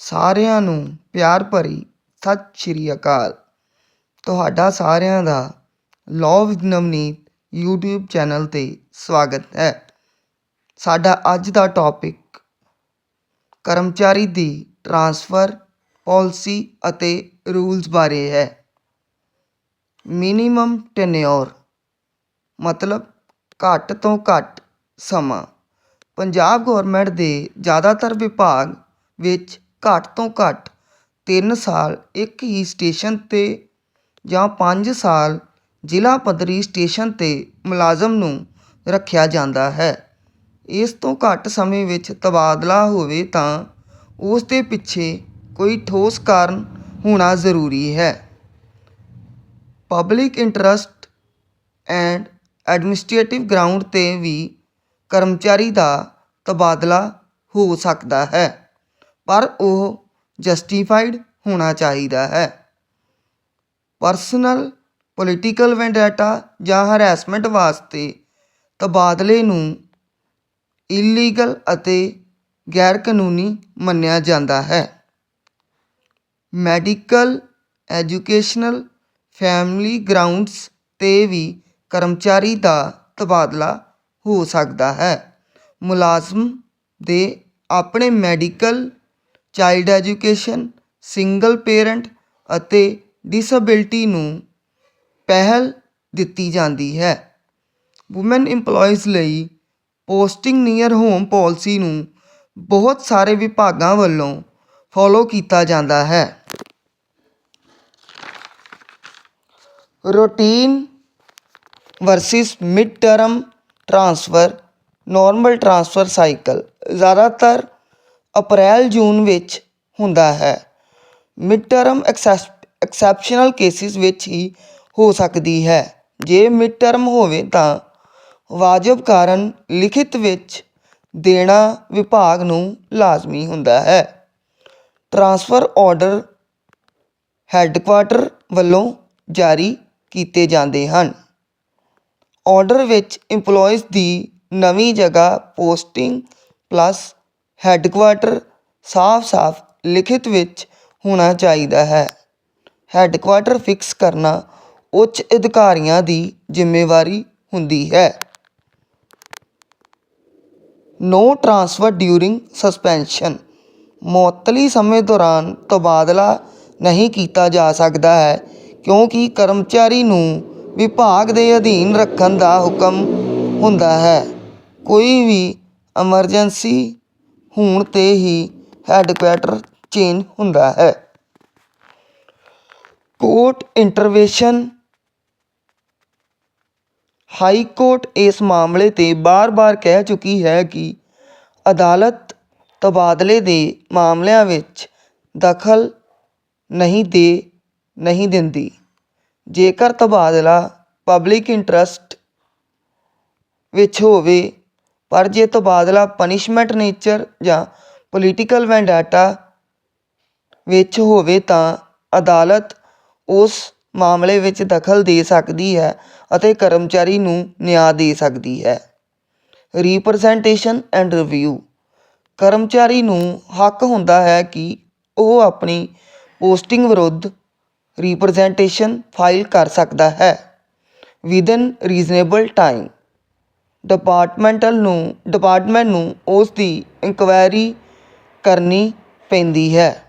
ਸਾਰਿਆਂ ਨੂੰ ਪਿਆਰ ਭਰੀ ਸਤਿ ਸ਼੍ਰੀ ਅਕਾਲ। ਤੁਹਾਡਾ ਸਾਰਿਆਂ ਦਾ law with Navneet YouTube channel 'ਤੇ ਸਵਾਗਤ ਹੈ। ਸਾਡਾ ਅੱਜ ਦਾ ਟੌਪਿਕ ਕਰਮਚਾਰੀ ਦੀ ਟ੍ਰਾਂਸਫਰ ਪਾਲਿਸੀ ਅਤੇ ਰੂਲਸ ਬਾਰੇ ਹੈ। ਮਿਨੀਮਮ ਟੈਨਿਓਰ ਮਤਲਬ ਘੱਟ ਤੋਂ ਘੱਟ ਸਮਾਂ। ਪੰਜਾਬ ਗੌਰਮੈਂਟ ਦੇ ਜ਼ਿਆਦਾਤਰ ਵਿਭਾਗ ਵਿੱਚ ਘੱਟ ਤੋਂ ਘੱਟ ਤਿੰਨ ਸਾਲ ਇੱਕ ਹੀ ਸਟੇਸ਼ਨ 'ਤੇ ਜਾਂ ਪੰਜ ਸਾਲ ਜ਼ਿਲ੍ਹਾ ਪੱਧਰੀ ਸਟੇਸ਼ਨ 'ਤੇ ਮੁਲਾਜ਼ਮ ਨੂੰ ਰੱਖਿਆ ਜਾਂਦਾ ਹੈ। ਇਸ ਤੋਂ ਘੱਟ ਸਮੇਂ ਵਿੱਚ ਤਬਾਦਲਾ ਹੋਵੇ ਤਾਂ ਉਸ ਦੇ ਪਿੱਛੇ ਕੋਈ ਠੋਸ ਕਾਰਨ ਹੋਣਾ ਜ਼ਰੂਰੀ ਹੈ। Public interest and administrative ground 'ਤੇ ਵੀ ਕਰਮਚਾਰੀ ਦਾ ਤਬਾਦਲਾ ਹੋ ਸਕਦਾ ਹੈ। ਪਰ ਉਹ ਜਸਟੀਫਾਈਡ ਹੋਣਾ ਚਾਹੀਦਾ ਹੈ। ਪਰਸਨਲ ਪੋਲੀਟੀਕਲ ਵੈਂਡੇਟਾ ਜਾਂ ਹਰੈਸਮੈਂਟ ਵਾਸਤੇ ਤਬਾਦਲੇ ਨੂੰ ਇਲੀਗਲ ਅਤੇ ਗੈਰ ਕਾਨੂੰਨੀ ਮੰਨਿਆ ਜਾਂਦਾ ਹੈ। ਮੈਡੀਕਲ ਐਜੂਕੇਸ਼ਨਲ ਫੈਮਿਲੀ ਗਰਾਊਂਡਸ 'ਤੇ ਵੀ ਕਰਮਚਾਰੀ ਦਾ ਤਬਾਦਲਾ ਹੋ ਸਕਦਾ ਹੈ। ਮੁਲਾਜ਼ਮ ਦੇ ਆਪਣੇ medical child education single parent ਅਤੇ ਡਿਸੇਬਿਲਟੀ ਨੂੰ ਪਹਿਲ ਦਿੱਤੀ ਜਾਂਦੀ ਹੈ। ਵੂਮੈਨ EMPLOYEES ਲਈ ਪੋਸਟਿੰਗ ਨੀਅਰ ਹੋਮ ਪੋਲਿਸੀ ਨੂੰ ਬਹੁਤ ਸਾਰੇ ਵਿਭਾਗਾਂ ਵੱਲੋਂ ਫੋਲੋ ਕੀਤਾ ਜਾਂਦਾ ਹੈ। Routine versus mid term transfer normal transfer cycle ਜ਼ਿਆਦਾਤਰ ਅਪ੍ਰੈਲ ਜੂਨ ਵਿੱਚ ਹੁੰਦਾ ਹੈ। Mid term access exceptional cases ਵਿੱਚ ਹੀ ਹੋ ਸਕਦੀ ਹੈ। ਜੇ ਮਿਡ ਟਰਮ ਹੋਵੇ ਤਾਂ ਵਾਜਬ ਕਾਰਨ ਲਿਖਿਤ ਵਿੱਚ ਦੇਣਾ ਵਿਭਾਗ ਨੂੰ ਲਾਜ਼ਮੀ ਹੁੰਦਾ ਹੈ। ਟ੍ਰਾਂਸਫਰ ਆਰਡਰ ਹੈੱਡਕੁਆਟਰ ਵੱਲੋਂ ਜਾਰੀ ਕੀਤੇ ਜਾਂਦੇ ਹਨ। ਆਰਡਰ ਵਿੱਚ EMPLOYEES ਦੀ ਨਵੀਂ ਜਗ੍ਹਾ ਪੋਸਟਿੰਗ ਪਲੱਸ ਹੈੱਡਕੁਆਟਰ ਸਾਫ਼-ਸਾਫ਼ ਲਿਖਿਤ ਵਿੱਚ ਹੋਣਾ ਚਾਹੀਦਾ ਹੈ। ਹੈੱਡਕੁਆਟਰ ਫਿਕਸ ਕਰਨਾ ਉੱਚ ਅਧਿਕਾਰੀਆਂ ਦੀ ਜ਼ਿੰਮੇਵਾਰੀ ਹੁੰਦੀ ਹੈ। No transfer during suspension. ਮੁਅੱਤਲੀ ਸਮੇਂ ਦੌਰਾਨ ਤਬਾਦਲਾ ਨਹੀਂ ਕੀਤਾ ਜਾ ਸਕਦਾ ਹੈ, ਕਿਉਂਕਿ ਕਰਮਚਾਰੀ ਨੂੰ ਵਿਭਾਗ ਦੇ ਅਧੀਨ ਰੱਖਣ ਦਾ ਹੁਕਮ ਹੁੰਦਾ ਹੈ। ਕੋਈ ਵੀ ਐਮਰਜੈਂਸੀ ਹੋਣ 'ਤੇ ਹੀ ਹੈੱਡਕੁਆਟਰ ਚੇਂਜ ਹੁੰਦਾ ਹੈ। ਕੋਰਟ ਇੰਟਰਵੈਂਸ਼ਨ ਹਾਈ ਕੋਰਟ ਇਸ ਮਾਮਲੇ 'ਤੇ ਬਾਰ-ਬਾਰ ਕਹਿ ਚੁੱਕੀ ਹੈ ਕਿ ਅਦਾਲਤ ਤਬਾਦਲੇ ਦੇ ਮਾਮਲਿਆਂ ਵਿੱਚ ਦਖਲ ਨਹੀਂ ਦੇ, ਨਹੀਂ ਦਿੰਦੀ। ਜੇਕਰ ਤਬਾਦਲਾ ਪਬਲਿਕ ਇੰਟਰਸਟ ਵਿੱਚ ਹੋਵੇ ਪਰ ਜੇ ਤਬਾਦਲਾ ਪਨਿਸ਼ਮੈਂਟ ਨੇਚਰ ਜਾਂ ਪੋਲੀਟੀਕਲ ਵੈਂਡਾਟਾ ਵਿੱਚ ਹੋਵੇ ਤਾਂ ਅਦਾਲਤ ਉਸ ਮਾਮਲੇ ਵਿੱਚ ਦਖਲ ਦੇ ਸਕਦੀ ਹੈ ਅਤੇ ਕਰਮਚਾਰੀ ਨੂੰ ਨਿਆਂ ਦੇ ਸਕਦੀ ਹੈ। ਰੀਪ੍ਰਜ਼ੈਂਟੇਸ਼ਨ ਐਂਡ ਰਿਵਿਊ ਕਰਮਚਾਰੀ ਨੂੰ ਹੱਕ ਹੁੰਦਾ ਹੈ ਕਿ ਉਹ ਆਪਣੀ ਪੋਸਟਿੰਗ ਵਿਰੁੱਧ ਰੀਪ੍ਰਜ਼ੈਂਟੇਸ਼ਨ ਫਾਈਲ ਕਰ ਸਕਦਾ ਹੈ। ਵਿਦਨ ਰੀਜ਼ਨੇਬਲ ਟਾਈਮ ਡਿਪਾਰਟਮੈਂਟਲ ਨੂੰ ਡਿਪਾਰਟਮੈਂਟ ਨੂੰ ਉਸ ਦੀ ਇਨਕੁਆਇਰੀ ਕਰਨੀ ਪੈਂਦੀ ਹੈ।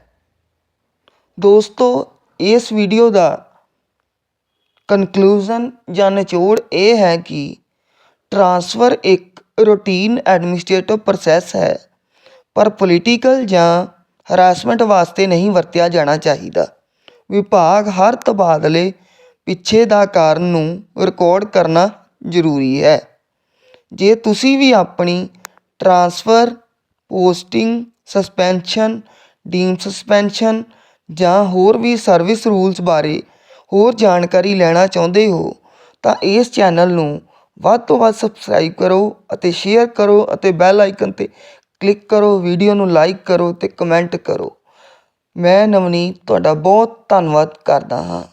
ਦੋਸਤੋ, ਇਸ ਵੀਡੀਓ ਦਾ ਕਨਕਲੂਜ਼ਨ ਜਾਂ ਨਿਚੋੜ ਇਹ ਹੈ ਕਿ ਟਰਾਂਸਫਰ ਇੱਕ ਰੂਟੀਨ ਐਡਮਿਨਿਸਟ੍ਰੇਟਿਵ ਪ੍ਰੋਸੈਸ ਹੈ, ਪਰ ਪੋਲੀਟੀਕਲ ਜਾਂ ਹਰਾਸਮੈਂਟ ਵਾਸਤੇ ਨਹੀਂ ਵਰਤਿਆ ਜਾਣਾ ਚਾਹੀਦਾ। ਵਿਭਾਗ ਹਰ ਤਬਾਦਲੇ ਪਿੱਛੇ ਦਾ ਕਾਰਨ ਨੂੰ ਰਿਕਾਰਡ ਕਰਨਾ ਜ਼ਰੂਰੀ ਹੈ। ਜੇ ਤੁਸੀਂ ਵੀ ਆਪਣੀ transfer, posting, suspension, deemed suspension ਜਾਂ ਹੋਰ ਵੀ ਸਰਵਿਸ ਰੂਲਸ ਬਾਰੇ ਹੋਰ ਜਾਣਕਾਰੀ ਲੈਣਾ ਚਾਹੁੰਦੇ ਹੋ, ਤਾਂ ਇਸ ਚੈਨਲ ਨੂੰ ਵੱਧ ਤੋਂ ਵੱਧ ਸਬਸਕ੍ਰਾਈਬ ਕਰੋ ਅਤੇ ਸ਼ੇਅਰ ਕਰੋ ਅਤੇ ਬੈਲ ਆਈਕਨ 'ਤੇ ਕਲਿੱਕ ਕਰੋ, ਵੀਡੀਓ ਨੂੰ ਲਾਈਕ ਕਰੋ ਅਤੇ ਕਮੈਂਟ ਕਰੋ। ਮੈਂ ਨਵਨੀਤ, ਤੁਹਾਡਾ ਬਹੁਤ ਧੰਨਵਾਦ ਕਰਦਾ ਹਾਂ।